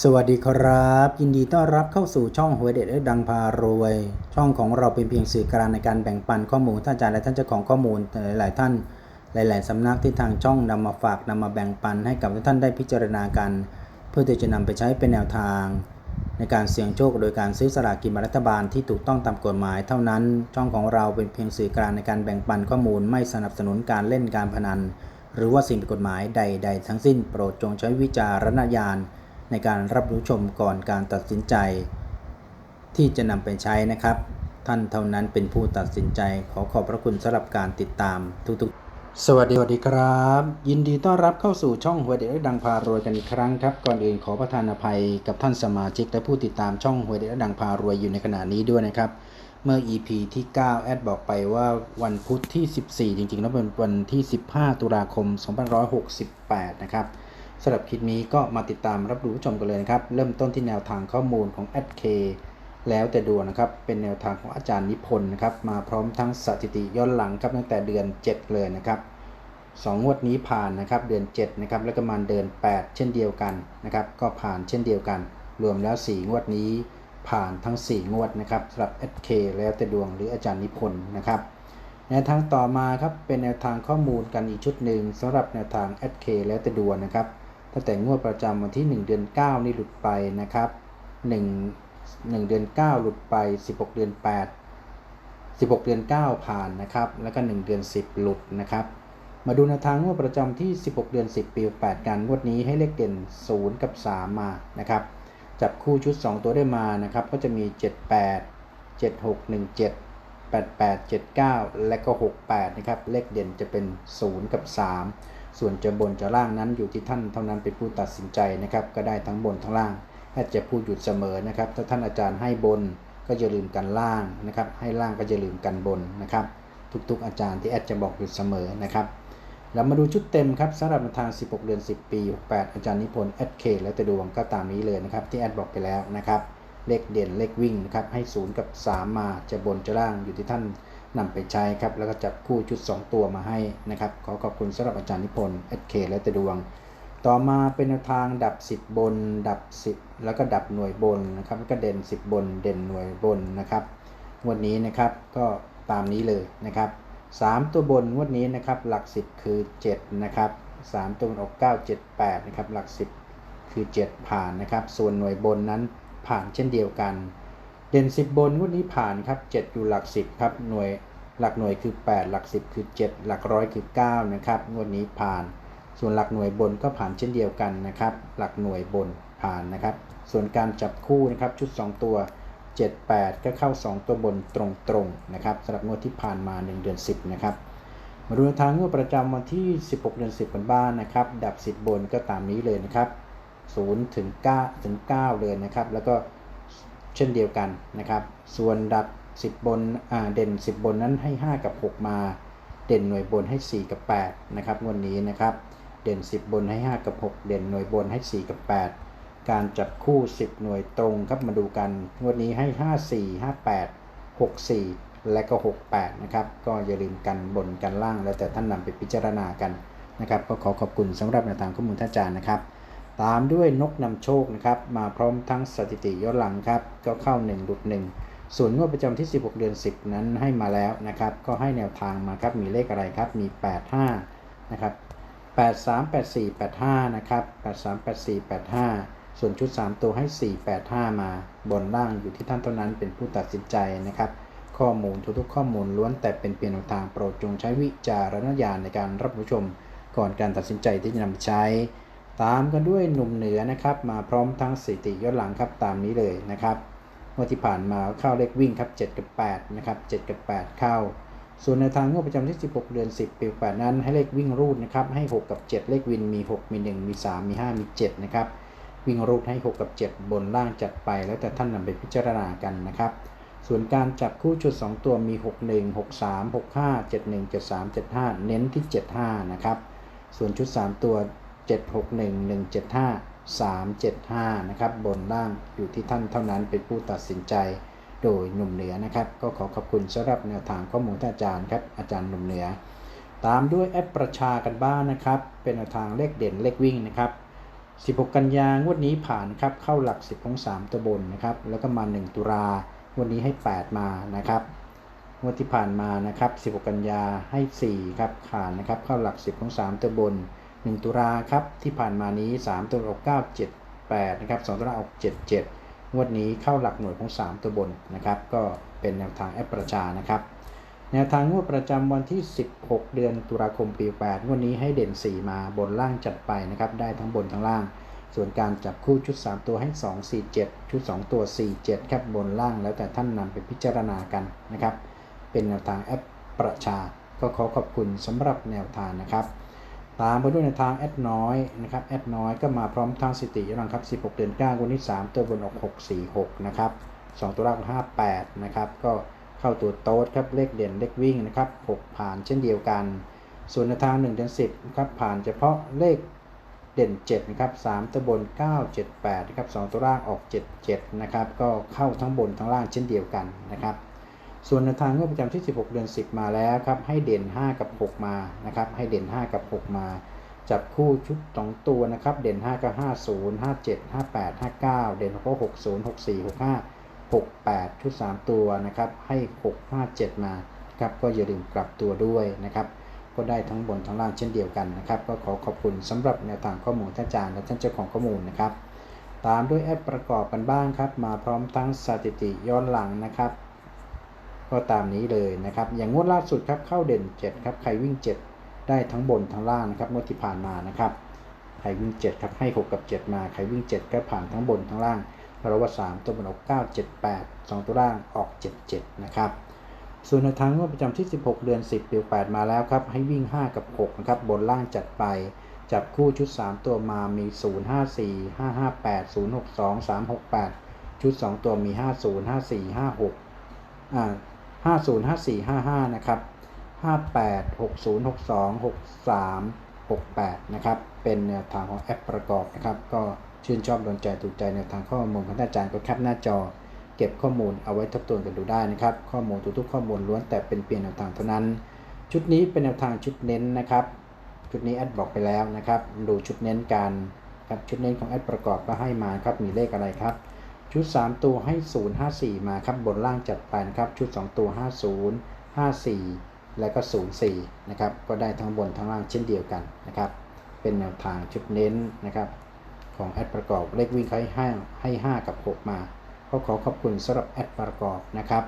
สวัสดีครับ ยินดีต้อนรับเข้าสู่ช่องหวยเด็ดและดังพารวย ช่องของเราเป็นเพียงสื่อกลางในการแบ่งปันข้อมูลท่านอาจารย์และท่านเจ้าของข้อมูลหลายๆท่าน หลาย ๆสำนักที่ทางช่องนำมาฝากนำมาแบ่งปันให้กับทุกท่านได้พิจารณากัน เพื่อที่จะนำไปใช้เป็นแนวทาง ในการเสี่ยงโชคโดยการซื้อสลากกินแบ่งรัฐบาลที่ถูกต้องตามกฎหมาย เท่านั้น ช่องของเราเป็นเพียงสื่อกลางในการแบ่งปันข้อมูล ไม่สนับสนุนการเล่นการพนัน หรือว่าสิ่งผิดกฎหมายใด ๆ ทั้งสิ้น โปรดจงใช้วิจารณญาณ ในการรับรู้ชมก่อนการตัดสินใจ ที่จะนำไปใช้นะครับ ท่านเท่านั้นเป็นผู้ตัดสินใจขอขอบพระคุณสำหรับการติดตามทุกๆ สวัสดีสวัสดีครับ ยินดีต้อนรับเข้าสู่ช่องหวยเด็ดและดังพารวยกันอีกครั้งครับ ก่อนอื่นขอประทานอภัยกับท่านสมาชิกและผู้ติดตามช่องหวยเด็ดและดังพารวยอยู่ในขณะนี้ด้วยนะครับเมื่อ EP ที่ 9 แอดบอกไปว่าวันพุธที่ 14 จริงๆ แล้วเป็นวันที่ 15 ตุลาคม 2568 นะครับ สำหรับคลิปนี้ก็มาติดตามรับรู้ชมกันเลยนะครับ เริ่มต้นที่แนวทางข้อมูลของ a d k แล้วแต่ดวงนะครับ เป็นแนวทางของอาจารย์นิพนธ์นะครับ มาพร้อมทั้งสถิติย้อนหลังครับตั้งแต่เดือน 7 เลยนะครับสองงวดนี้ผ่านนะครับเดือน7นะครับแล้วก็มาเดือน 8 เช่นเดียวกันนะครับ ก็ผ่านเช่นเดียวกัน รวมแล้ว 4 งวดนี้ผ่านทั้ง 4 งวดนะครับสำหรับ SK แล้วแต่ดวงหรืออาจารย์นิพนธ์นะครับแนวทางต่อมาครับเป็นแนวทางข้อมูลกันอีกชุดหนึ่งสำหรับแนวทาง SK แล้วแต่ดวงนะครับ ตั้งแต่งวดประจำวันที่ 1 เดือน 9 นี่หลุดไปนะครับ 1 1 เดือน 9 หลุดไป 16 เดือน 8 16 เดือน 9 ผ่านนะครับ แล้วก็ 1 เดือน 10 หลุดนะครับ มาดูแนวทางงวดประจำที่ 16 เดือน 10 ปี 8 กันงวดนี้ให้เลขเด่น 0 กับ 3 มานะครับ จับคู่ชุด 2 ตัวได้มานะครับ ก็จะมี 78 76 17 88 79 และก็ 68 นะครับ เลขเด่นจะเป็น 0 กับ 3 ส่วนจะบนจะล่างนั้นอยู่ที่ท่านเท่านั้นเป็นผู้ตัดสินใจนะครับ ก็ได้ทั้งบนทั้งล่างแอดจะพูดหยุดเสมอนะครับ ถ้าท่านอาจารย์ให้บนก็จะลืมกันล่างนะครับ ให้ล่างก็จะลืมกันบนนะครับ ทุกๆอาจารย์ที่แอดจะบอกหยุดเสมอนะครับเรามาดูชุดเต็มครับสำหรับทาง 16 เดือน 10 ปี 68 อาจารย์นิพนธ์แอดเคแล้วแต่ดวงก็ตามนี้เลยนะครับที่แอดบอกไปแล้วนะครับ เลขเด่นเลขวิ่งนะครับให้ 0 กับ 3 มาจะบนจะล่างอยู่ที่ท่าน นำไปใช้ครับ แล้วก็จับคู่ชุด 2 ตัวมาให้นะครับ ขอขอบคุณสำหรับอาจารย์นิพนธ์แอดเคแล้วแต่ดวง ต่อมาเป็นทางดับ 10 บน ดับ 10 แล้วก็ดับหน่วยบนนะครับแล้วก็เด่น 10 บน เด่นหน่วยบนนะครับวดนี้นะครับก็ตามนี้เลยนะครับ 3 ตัวบนงวดนี้นะครับ หลัก 10 คือ 7 นะครับ 3 ตัวบนออก 9 7 8 นะครับ หลัก 10 คือ 7 ผ่านนะครับ ส่วนหน่วยบนนั้นผ่านเช่นเดียวกัน เด่น 10 บนงวดนี้ผ่านครับ 7 อยู่หลัก 10 ครับ หน่วยหลักหน่วยคือ 8 หลัก 10 คือ 7 หลักร้อยคือ 9 นะครับ งวดนี้ผ่าน ส่วนหลักหน่วยบนก็ผ่านเช่นเดียวกันนะครับ หลักหน่วยบนผ่านนะครับ ส่วนการจับคู่นะครับ ชุด 2 ตัว 78 ก็เข้า 2 ตัวบนตรงๆนะครับสำหรับงวดที่ผ่านมา 1 เดือน 10 นะครับ มาดูทางงวดประจำวันที่ 16 เดือน 10กันบ้านนะครับ ดับ 10 บนก็ตามนี้เลยนะครับ0ถึง9ถึง 9 เลยนะครับ แล้วก็ เช่นเดียวกันนะครับ ส่วนดับ 10 บนเด่น 10 บนนั้นให้ 5 กับ 6 มา เด่นหน่วยบนให้ 4 กับ 8 นะครับงวดนนี้นะครับ เด่น 10 บนให้ 5 กับ 6 เด่นหน่วยบนให้ 4 กับ 8 การจับคู่ 10 หน่วยตรงครับมาดูกันงวดนี้ให้ 54 58 64 และก็ 68 นะครับ ก็อย่าลืมกันบนกันล่างแล้วแต่ท่านนำไปพิจารณากันนะครับ ก็ขอขอบคุณสำหรับแนวทางข้อมูลท่านอาจารย์นะครับ ตามด้วยนกนำโชคนะครับ มาพร้อมทั้งสถิติย้อนหลังครับ ก็เข้า 1 หลุด 1 ส่วนงวดประจำที่ 16 เดือน 10 นั้นให้มาแล้วนะครับ ก็ให้แนวทางมาครับ มีเลขอะไรครับ มี 85 นะครับ 83 84 85 นะครับ 83 84 85 ส่วนชุด 3 ตัวให้ 485 มา บนล่างอยู่ที่ท่านเท่านั้นเป็นผู้ตัดสินใจนะครับ ข้อมูลทุกๆข้อมูลล้วนแต่เป็นเพียงแนวทางโปรดจงใช้วิจารณญาณในการรับรู้ชม ก่อนการตัดสินใจที่จะนำไปใช้ ตามกันด้วยหนุ่มเหนือนะครับ มาพร้อมทั้งสถิติย้อนหลังครับตามนี้เลยนะครับงวดที่ผ่านมาเข้าเลขวิ่งครับ 7 กับ8นะครับ7กับ 8 เข้า ส่วนในทางงวดประจำที่ 16 เดือน 10 ปี8นั้นให้เลขวิ่งรูดนะครับให้ 6 กับ 7 เลขวินมี 6 มี 1 มี 3 มี 5 มี 7 นะครับ วิ่งรูดให้ 6 กับ 7 บนล่างจัดไป แล้วแต่ท่านนำไปพิจารณากันนะครับ ส่วนการจับคู่ชุด 2 ตัวมี 61 63 65 71 73 75 เน้นที่ 75 นะครับ ส่วนชุด 3 ตัว 761 175 375 นะครับ บนล่างอยู่ที่ท่านเท่านั้นเป็นผู้ตัดสินใจโดยหนุ่มเหนือนะครับ ก็ขอขอบคุณสำหรับแนวทางข้อมูลท่านอาจารย์ครับ อาจารย์หนุ่มเหนือ ตามด้วยแอปประชากันบ้างนะครับ เป็นแนวทางเลขเด่นเลขวิ่งนะครับ 16 กันยางวดนี้ผ่านครับเข้าหลัก 10ของ3ตัวบนนะครับ แล้วก็มา 1 ตุลาวดนี้ให้ 8 มานะครับงวดที่ผ่านมานะครับ 16 กันยาให้ 4 ครับผ่านนะครับ เข้าหลัก 10 ของ 3 ตัวบน 1 ตุลาครับที่ผ่านมานี้ 3 ตัวออก9 7 8นะครับ2ตัวล่างออก7 7 งวดนี้เข้าหลักหน่วยของ 3 ตัวบนนะครับ ก็เป็นแนวทางแอปประชานะครับ แนวทางงวดประจำวันที่ 16 เดือนตุลาคมปี8งวดนี้ให้เด่น 4 มาบนล่างจัดไปนะครับ ได้ทั้งบนทั้งล่าง ส่วนการจับคู่ชุด 3 ตัวให้ 2 4 7 ชุด 2 ตัว 4 7ครับบนล่างแล้วแต่ท่านนำไปพิจารณากันนะครับ เป็นแนวทางแอปประชา ก็ขอขอบคุณสำหรับแนวทางนะครับ ตามไปด้วยในทางแอดน้อยนะครับแอดน้อยก็มาพร้อมทางสติย้อนหลังครับ 16 เดือน9วันที่ 3 ตัวบนออก 646 นะครับ 2 ตัวล่าง58 นะครับ ก็เข้าตัวโต๊ดครับ เลขเด่นเลขวิ่งนะครับ 6 ผ่านเช่นเดียวกัน ส่วนในทาง 1 เดือน 10 นะครับ ผ่านเฉพาะเลขเด่น 7 นะครับ 3 ตัวบน 9 7 8 นะครับ 2 ตัวล่างออก 7 7 นะครับ ก็เข้าทั้งบนทั้งล่างเช่นเดียวกันนะครับ ส่วนในวทางงวดประจำที่ 16 เดือน 10 มาแล้วครับ ให้เด่น 5 กับ 6 มานะครับ ให้เด่น 5 กับ 6 มา จับคู่ชุด 2 ตัวนะครับ เด่น 5 กับ 50 57 58 59 เด่น6 60 64 65 68 ชุด 3 ตัวนะครับ ให้ 6 5 7 มาครับก็อย่าลืมกลับตัวด้วยนะครับ ก็ได้ทั้งบนทั้งล่างเช่นเดียวกันนะครับ ก็ขอขอบคุณสำหรับแนวทางข้อมูลท่านอาจารย์และท่านเจ้าของข้อมูลนะครับ ตามด้วยแอปประกอบกันบ้างครับ มาพร้อมทั้งสถิติย้อนหลังนะครับ ก็ตามนี้เลยนะครับ อย่างงวดล่าสุดครับเข้าเด่น 7 ครับ ใครวิ่ง 7 ได้ทั้งบนทั้งล่างนะครับงวดที่ผ่านมานะครับใครวิ่ง 7 ครับให้ 6 กับ 7 มาใครวิ่ง 7 ก็ผ่านทั้งบนทั้งล่างเราว่า 3 ตัวบนออก 9 7 8 2 ตัวล่างออก 7 7 นะครับ ส่วนในทางงวดประจำที่ 16 เดือน 10ปี8มาแล้วครับให้วิ่ง 5 กับ 6 นะครับบนล่างจัดไปจับคู่ชุด 3 ตัวมามี 0 5 4 5 5 8 0 6 2 3 6 8 ชุด 2 ตัวมี 50 54 56อ่า 50 54 55 นะครับ 58 60 62 63 68 นะครับ เป็นแนวทางของแอปประกอบนะครับ ก็ชื่นชอบโดนใจถูกใจแนวทางข้อมูลของท่านอาจารย์ก็แคปหน้าจอ เก็บข้อมูลเอาไว้ทบทวนกันดูได้นะครับ ข้อมูลทุกๆข้อมูลล้วนแต่เป็นเพียงแนวทางเท่านั้น ชุดนี้เป็นแนวทางชุดเน้นนะครับชุดนี้แอดบอกไปแล้วนะครับ ดูชุดเน้นกันครับชุดเน้นของแอดประกอบก็ให้มาครับมีเลขอะไรครับ ชุด 3 ตัวให้ 0 5 4 มาครับบนล่างจัดไปนะครับ ชุด 2 ตัว 50 54 แล้วก็ 04 นะครับ ก็ได้ทั้งบนทั้งล่างเช่นเดียวกันนะครับ เป็นแนวทางชุดเน้นนะครับ ของแอดประกอบเลขวิ่งให้ให้ 5 กับ 6 มา ก็ขอขอบคุณสำหรับแอดประกอบนะครับ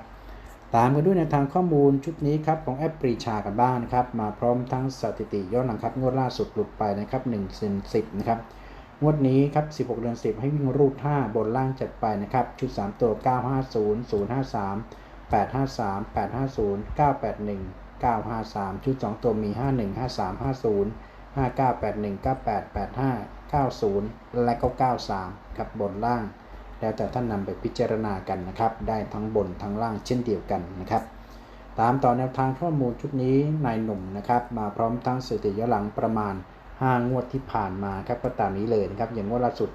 ตามกันด้วยในวทางข้อมูลชุดนี้ครับของแอปปรีชากันบ้างนะครับ มาพร้อมทั้งสถิติย้อนหลังครับงวดล่าสุดหลุดไปนะครับ1เซน10นะครับ งวดนี้ครับ 16 เดือน 10 ให้วิ่งรูด 5 บนล่างจัดไปนะครับ ชุด 3 ตัว 950 053 853 850 981 953 ชุด 2 ตัวมี 51 53 50 5981 98 85 90 และก็93 ครับบนล่าง แล้วแต่ท่านนำไปพิจารณากันนะครับ ได้ทั้งบนทั้งล่างเช่นเดียวกันนะครับ ตามต่อแนวทางข้อมูลชุดนี้นายหนุ่มนะครับ มาพร้อมทั้งสถิติย้อนหลังประมาณ 5 งวดที่ผ่านมาครับก็ตามนี้เลยนะครับอย่างงวดล่าสุด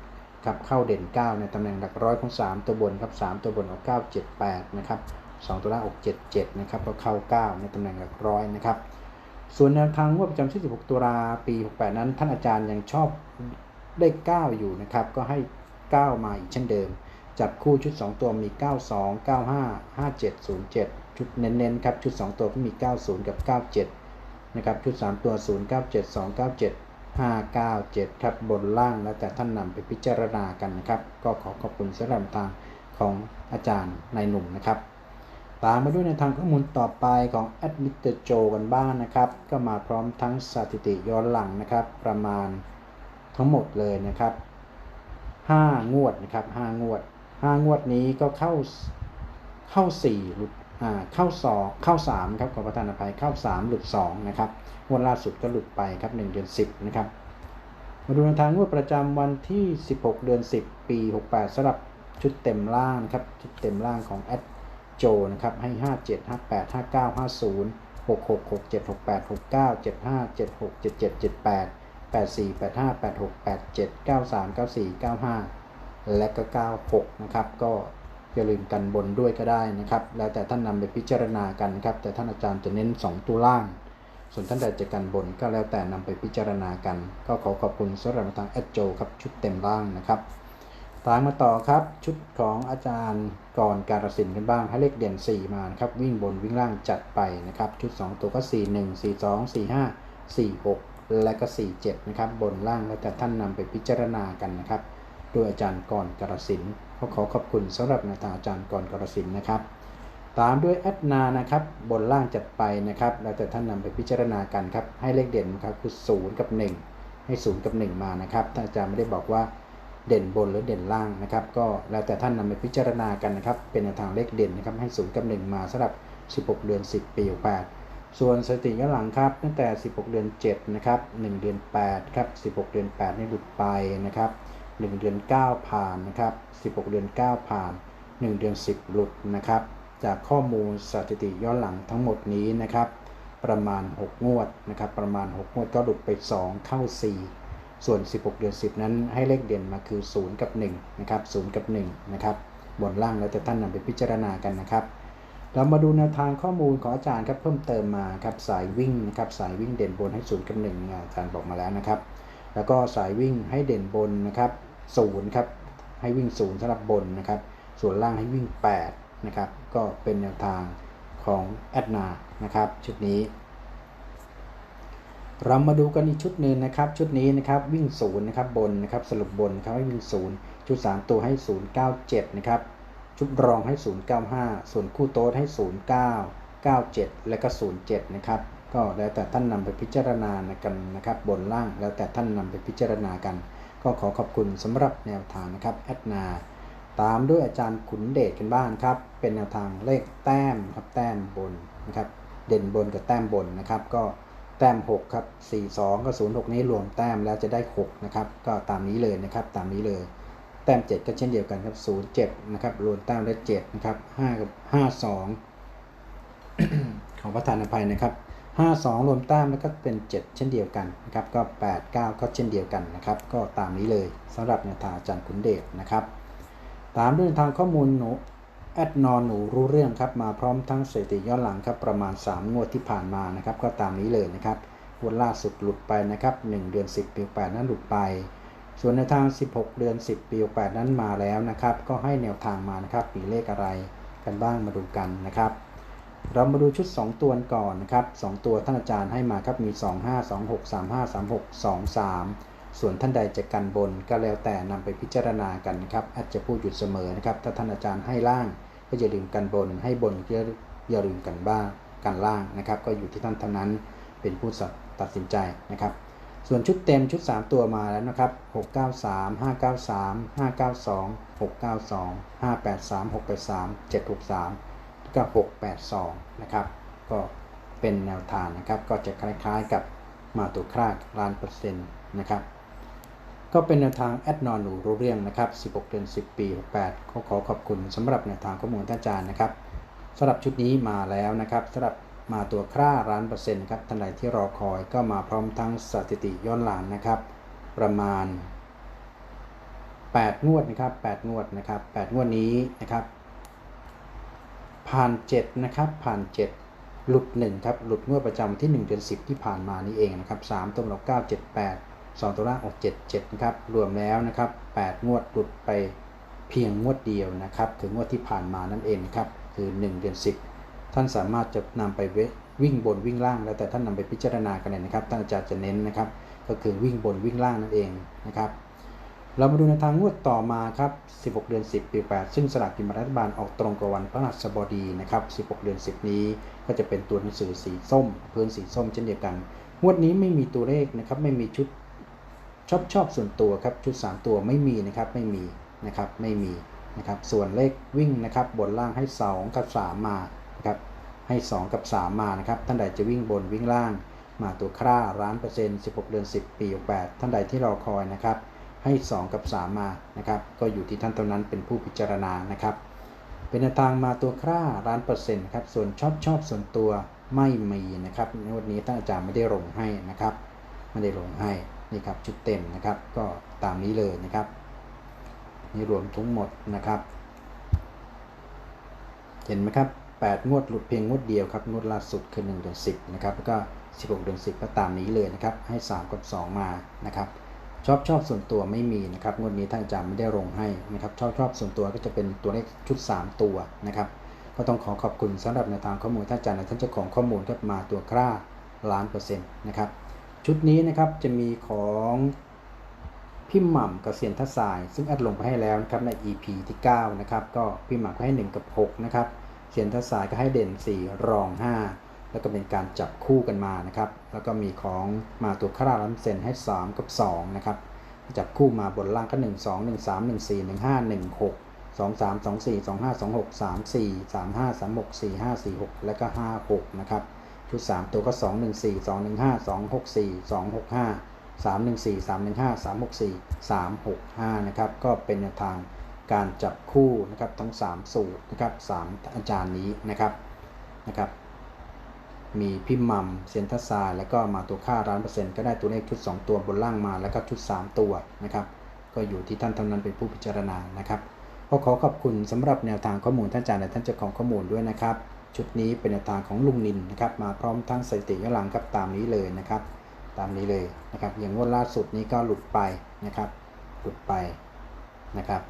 ครับเข้าเด่น 9 ในตำแหน่งหลักร้อยของ 3 ตัวบนครับ 3 ตัวบนออก9 7 8 นะครับ 2 ตัวล่างออก7 7 นะครับ ก็เข้า 9 ในตำแหน่งหลักร้อยนะครับ ส่วนแนวทางงวดประจำที่ 16 ตุลาปี 68 นั้น ท่านอาจารย์ยังชอบได้ 9 อยู่นะครับ ก็ให้ 9 มาอีกเช่นเดิม จับคู่ชุด 2 ตัวมี 92 95 57 07 ชุดเน้นๆครับ ชุด 2 ตัวก็มี 90 กับ 97 นะครับ ชุด 3 ตัว 097 297 597 ครับบนล่างแล้วแต่ท่านนำไปพิจารณากันนะครับ ก็ขอขอบคุณสำหรับทางของอาจารย์นายหนุ่มนะครับ ตามมาด้วยในทางข้อมูลต่อไปของแอดมิเตอร์โจกันบ้างนะครับ ก็มาพร้อมทั้งสถิติย้อนหลังนะครับ ประมาณทั้งหมดเลยนะครับ 5 งวดนะครับ 5 งวด 5 งวดนี้ก็เข้าเข้า 4 หลุดอ่า เข้า2เข้า3ครับขอประทานอภัยเข้า3หลุด2นะครับงวดล่าสุดก็หลุดไปครับ1เดือน10นะครับมาดูในทางงวดประจำวันที่ 16 เดือน 10 ปี 68สำหรับชุดเต็มล่างครับชุดเต็มล่างของแอดโจนะครับให้ 57 58 59 50 66 67 68 69 75 76 77 78 84 85 86 87 93 94 95 และก็ 96 นะครับ ก็ อย่าลืมกันบนด้วยก็ได้นะครับ แล้วแต่ท่านนำไปพิจารณากันครับ แต่ท่านอาจารย์จะเน้น 2 ตัวล่าง ส่วนท่านใดจะกันบนก็แล้วแต่นำไปพิจารณากัน ก็ขอขอบคุณสำหรับทางแอดโจครับชุดเต็มร่างนะครับตามมาต่อครับชุดของอาจารย์ก่อนการสินกันบ้างให้เลขเด่น 4 มานะครับวิ่งบนวิ่งล่างจัดไปนะครับชุด 2 ตัวก็ 4 1 4 2 4 5 4 6 และก็ 4 7 นะครับบนล่างแล้วแต่ท่านนำไปพิจารณากันนะครับโดยอาจารย์ก่อนกรสิน ก็ขอขอบคุณสำหรับนวทาอาจารย์ก่อนกรสินนะครับ ตามด้วยแอดนานะครับ บนล่างจัดไปนะครับ แล้วแต่ท่านนำไปพิจารณากันครับ ให้เลขเด่นนะครับคือ0กับ 1 ให้ 0 กับ 1 มานะครับท่านอาจารย์ไม่ได้บอกว่าเด่นบนหรือเด่นล่างนะครับ ก็แล้วแต่ท่านนำไปพิจารณากันนะครับ เป็นทางเลขเด่นนะครับ ให้ 0 กับ 1 มาสำหรับ 16 เดือน 10 ปี8ส่วนสถิติย้อนหลังครับตั้งแต่ 16 เดือน7นะครับ1เดือน8ครับ16 เดือน8นี่หลุดไปนะครับ 1 เดือน 9 ผ่านนะครับ 16 เดือน 9 ผ่าน 1 เดือน 10 หลุดนะครับ จากข้อมูลสถิติย้อนหลังทั้งหมดนี้นะครับ ประมาณ 6 งวดนะครับ ประมาณ 6 งวดก็หลุดไป 2 เข้า 4 ส่วน 16 เดือน 10 นั้นให้เลขเด่นมาคือ 0 กับ 1 นะครับ 0 กับ 1 นะครับ บนล่างแล้วแต่ท่านนำไปพิจารณากันนะครับเรามาดูแนวทางข้อมูลของอาจารย์ครับเพิ่มเติมมาครับสายวิ่งนะครับสายวิ่งเด่นบนให้0กับ1เนี่ยอาจารย์บอกมาแล้วนะครับ แล้วก็สายวิ่งให้เด่นบนนะครับ 0ครับให้วิ่ง0สำหรับบนนะครับ ส่วนล่างให้วิ่ง8นะครับก็เป็นแนวทางของแอดนานะครับชุดนี้เรามาดูกันอีกชุดหนึ่งนะครับ ชุดนี้นะครับวิ่งศูนย์นะครับบนนะครับสรุปบนครับให้วิ่งศูนย์ชุด 3 ตัวให้ 097นะครับชุดรองให้ 095 ส่วนคู่โต๊ดให้ 09 97 และก็ 07นะครับก็แล้วแต่ท่านนำไปพิจารณากันนะครับ บนล่างแล้วแต่ท่านนำไปพิจารณากัน ก็ขอขอบคุณสำหรับแนวทางนะครับแอดนา ตามด้วยอาจารย์ขุนเดชกันบ้างครับ เป็นแนวทางเลขแต้มครับแต้มบนนะครับเด่นบนกับแต้มบนนะครับก็แต้ม 6 ครับ 42 กับ 06 นี้รวมแต้มแล้วจะได้ 6 นะครับ ก็ตามนี้เลยนะครับ ตามนี้เลย แต้ม 7 ก็เช่นเดียวกันครับ 07 นะครับ รวมแต้มได้ 7 นะครับ 5 กับ 52 ของประธานอภัยนะครับ 52 รวมแต้มแล้วก็เป็น 7 เช่นเดียวกันนะครับ ก็ 8 9 ก็เช่นเดียวกันนะครับ ก็ตามนี้เลยสำหรับแนวทางอาจารย์ขุนเดชนะครับ ตามด้วยทางข้อมูลหนูแอดนอนหนูรู้เรื่องครับมาพร้อมทั้งสถิติย้อนหลังครับประมาณ 3 งวดที่ผ่านมานะครับ ก็ตามนี้เลยนะครับงวดล่าสุดหลุดไปนะครับ 1 เดือน 10 ปี8นั้นหลุดไป ส่วนในทาง 16 เดือน 10 ปี8นั้นมาแล้วนะครับ ก็ให้แนวทางมานะครับมีเลขอะไรกันบ้างมาดูกันนะครับ เรามาดูชุด 2 ตัวก่อนนะครับ 2 ตัวท่านอาจารย์ให้มาครับมี 2 5 2 6 3 5 3 6 2 3 ส่วนท่านใดจะกันบนก็แล้วแต่นำไปพิจารณากันนะครับอาจจะพูดอยู่เสมอนะครับ ถ้าท่านอาจารย์ให้ล่างก็อย่าลืมกันบน ให้บนก็อย่าลืมกันบ้างกันล่างนะครับ ก็อยู่ที่ท่านเท่านั้นเป็นผู้ตัดสินใจนะครับ ส่วนชุดเต็มชุด 3 ตัวมาแล้วนะครับ 693 593 592 692 583 683 763 ก็682 นะครับ ก็เป็นแนวทางนะครับ ก็จะคล้ายๆกับมาตัวครากล้านเปอร์เซ็นต์นะครับ ก็เป็นแนวทางแอดนอนหนูรู้เรื่องนะครับ 16 เดือน 10 ปี 68ขอขอขอบคุณสำหรับแนวทางข้อมูลท่านอาจารย์นะครับสำหรับชุดนี้มาแล้วนะครับสำหรับมาตัวคร่าล้านเปอร์เซ็นต์ครับท่านใดที่รอคอยก็มาพร้อมทั้งสถิติย้อนหลังนะครับ ประมาณ 8 งวดนะครับ 8 งวดนะครับ 8 งวดนี้นะครับ ผ่าน 7 นะครับ ผ่าน 7 หลุด 1 ครับ หลุดงวดประจำที่ 1 เดือน 10 ที่ผ่านมานี่เองนะครับ3ตัวหลอก9 7 8 2 ตัวล่างออก7 7นะครับ รวมแล้วนะครับ 8 งวดหลุดไปเพียงงวดเดียวนะครับถึงงวดที่ผ่านมานั่นเองครับ คือ 1 เดือน 10 ท่านสามารถจะนำไปวิ่งบนวิ่งล่าง แล้วแต่ท่านนำไปพิจารณากันเลยนะครับ ท่านอาจารย์จะเน้นนะครับ ก็คือวิ่งบนวิ่งล่างนั่นเองนะครับ เรามาดูในทางงวดต่อมาครับ 16 เดือน 10 ปี 8 ซึ่งสลากกินแบ่งรัฐบาลออกตรงกับวันพฤหัสบดีนะครับ 16 เดือน 10 นี้ก็จะเป็นตัวหนังสือสีส้ม พื้นสีส้มเช่นเดียวกัน งวดนี้ไม่มีตัวเลขนะครับ ไม่มีชุดชอบชอบส่วนตัวครับ ชุด 3 ตัวไม่มีนะครับ ไม่มีนะครับ ไม่มีนะครับ ส่วนเลขวิ่งนะครับ บนล่างให้ 2 กับ 3 มานะครับ ให้ 2 กับ 3 มานะครับ ท่านใดจะวิ่งบนวิ่งล่าง มาตัวคร่าร้านเปอร์เซ็นต์16 เดือน 10 ปี 8 ท่านใดที่รอคอยนะครับ ให้ 2 กับ 3 มานะครับ ก็อยู่ที่ท่านเท่านั้นเป็นผู้พิจารณานะครับ เป็นทางมาตัวคร่าร้านเปอร์เซ็นต์ครับ ส่วนชอบชอบส่วนตัวไม่มีนะครับในวันนี้ท่านอาจารย์ไม่ได้ลงให้นะครับ ไม่ได้ลงให้นี่ครับชุดเต็มนะครับ ก็ตามนี้เลยนะครับ นี่รวมทั้งหมดนะครับ เห็นไหมครับ8งวดหลุดเพียงงวดเดียวครับงวดล่าสุดคือ1เดือน10นะครับแล้วก็ 16 เดือน10 ก็ตามนี้เลยนะครับ ให้ 3 กับ 2 มานะครับ ชอบชอบส่วนตัวไม่มีนะครับงวดนี้ท่านอาจาไม่ได้ลงให้นะครับชอบชอบส่วนตัวก็จะเป็นตัวเลขชุด 3 ตัวนะครับ ก็ต้องขอขอบคุณสำหรับในทางข้อมูลท่านอาจารย์และท่านเจ้าของข้อมูลก็มาตัวกล้าล้านเปอร์เซ็นต์นะครับชุดนี้นะครับจะมีของพี่หม่ำกับเซียนทัศาย ซึ่งอัดลงไปให้แล้วนะครับใน EP ที่9นะครับก็พี่หม่ำก็ให้ 1 กับ6นะครับเซียนทัศายก็ให้เด่น 4 รอง 5 แล้วก็เป็นการจับคู่กันมานะครับ แล้วก็มีของมาตัวคาราลัมเซนให้ 3 กับ 2 นะครับ จับคู่มาบนล่างก็ 1 2 1 3 1 4 1 5 1 6 2 3 2 4 2 5 2 6 3 4 3 5 3 6 4 5 4 6 แล้วก็ 5 6 นะครับ ชุด 3 ตัวก็ 2 1 4 2 1 5 2 6 4 2 6 5 3 1 4 3 1 5 3 6 4 3 6 5 นะครับ ก็เป็นทางการจับคู่นะครับทั้ง 3 สูตรนะครับ 3 อาจารย์นี้นะครับนะครับ มีพี่มัมเซนทัสซาแล้วก็มาตัวค่าร้านเปอร์เซ็นต์ก็ได้ตัวเลขชุด 2 ตัวบนล่างมาแล้วก็ชุด 3 ตัวนะครับ ก็อยู่ที่ท่านเท่านั้นเป็นผู้พิจารณานะครับก็ขอขอบคุณสำหรับแนวทางข้อมูลท่านอาจารย์และท่านเจ้าของข้อมูลด้วยนะครับ ชุดนี้เป็นแนวทางของลุงนินนะครับ มาพร้อมทั้งสถิติย้อนหลังครับตามนี้เลยนะครับ ตามนี้เลยนะครับ อย่างงวดล่าสุดนี้ก็หลุดไปนะครับ หลุดไปนะครับ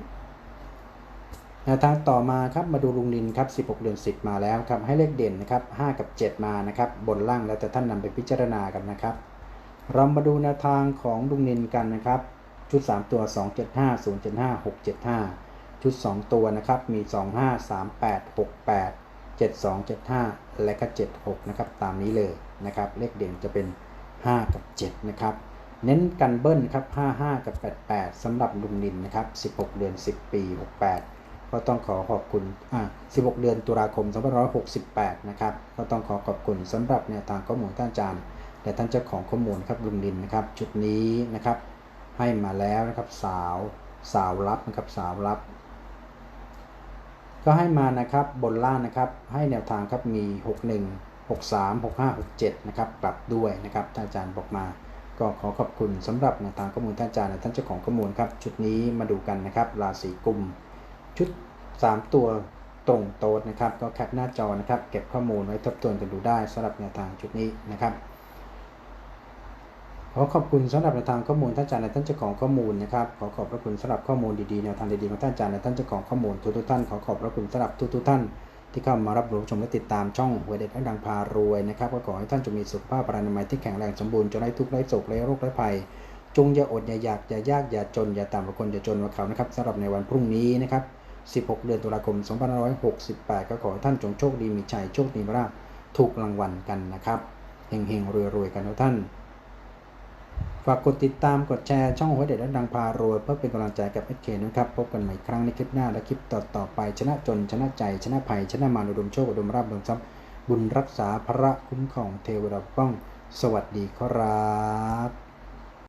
นวทางต่อมาครับมาดูลุงนินครับ 16 เดือน 10 มาแล้วครับ ให้เลขเด่นนะครับ 5 กับ 7 มานะครับ บนล่างแล้วแต่ท่านนำไปพิจารณากันนะครับ เรามาดูแนวทางของลุงนินกันนะครับ ชุด 3 ตัว 275 075 675 ชุด 2 ตัวนะครับ มี 25 38 68 7275 และก็ 76 นะครับ ตามนี้เลยนะครับ เลขเด่นจะเป็น 5 กับ 7 นะครับ เน้นกันเบิ้ลครับ 55 กับ 88สำหรับลุงนินนะครับ 16 เดือน 10 ปี 68 ก็ต้องขอขอบคุณอ่า16 เดือนตุลาคม2568 นะครับ ก็ต้องขอขอบคุณสำหรับแนวทางข้อมูลท่านอาจารย์ และท่านเจ้าของข้อมูลครับลุงนินนะครับ ชุดนี้นะครับ ให้มาแล้วนะครับสาวสาวรับนะครับสาวรับ ก็ให้มานะครับบนล่างนะครับ ให้แนวทางครับมี 61 63 65 67 นะครับกลับด้วยนะครับท่านอาจารย์บอกมา ก็ขอขอบคุณสำหรับแนวทางข้อมูลท่านอาจารย์และท่านเจ้าของข้อมูลครับ ชุดนี้มาดูกันนะครับ ราศีกุมชุด 3 ตัวตรงโต๊ดนะครับ ก็แคปหน้าจอนะครับ เก็บข้อมูลไว้ทบทวนกันดูได้สำหรับแนวทางชุดนี้นะครับขอขอบคุณสำหรับแนวทางข้อมูลท่านอาจารย์และท่านเจ้าของข้อมูลนะครับขอขอบพระคุณสำหรับข้อมูลดีๆแนวทางดีๆของท่านอาจารย์และท่านเจ้าของข้อมูลทุกๆท่านขอขอบพระคุณสำหรับทุกๆท่าน ที่เข้ามารับรู้ชมและติดตามช่องหัวเด็ดและดังพารวยนะครับก็ขอให้ท่านจงมีสุขภาพปรานามัยที่แข็งแรงสมบูรณ์จงไร้ทุกข์ไร้โศกไร้โรคไร้ภัย จงอย่าอดอย่าอยากอย่ายากอย่าจนอย่าต่ำกว่าคนอย่าจนกว่าเขานะครับสำหรับในวันพรุ่งนี้นะครับ 16 เดือนตุลาคม 2568 ก็ขอให้ท่านจงโชคดีมีชัยโชคดีมีราถูกรางวัลกันนะครับเฮงๆรวยๆกันทุกท่าน ฝากกดติดตามกดแชร์ช่องหัวเด็ดและดังพารวยเพื่อเป็นกำลังใจกับเอเคนะครับ พบกันใหม่ครั้งในคลิปหน้าและคลิปต่อๆไป ชนะจนชนะใจ ชนะภัย ชนะมารอุดมโชคอุดมราบอุดมทรัพย์บุญรักษาพระคุ้มของเทวดาป้อง สวัสดีครับ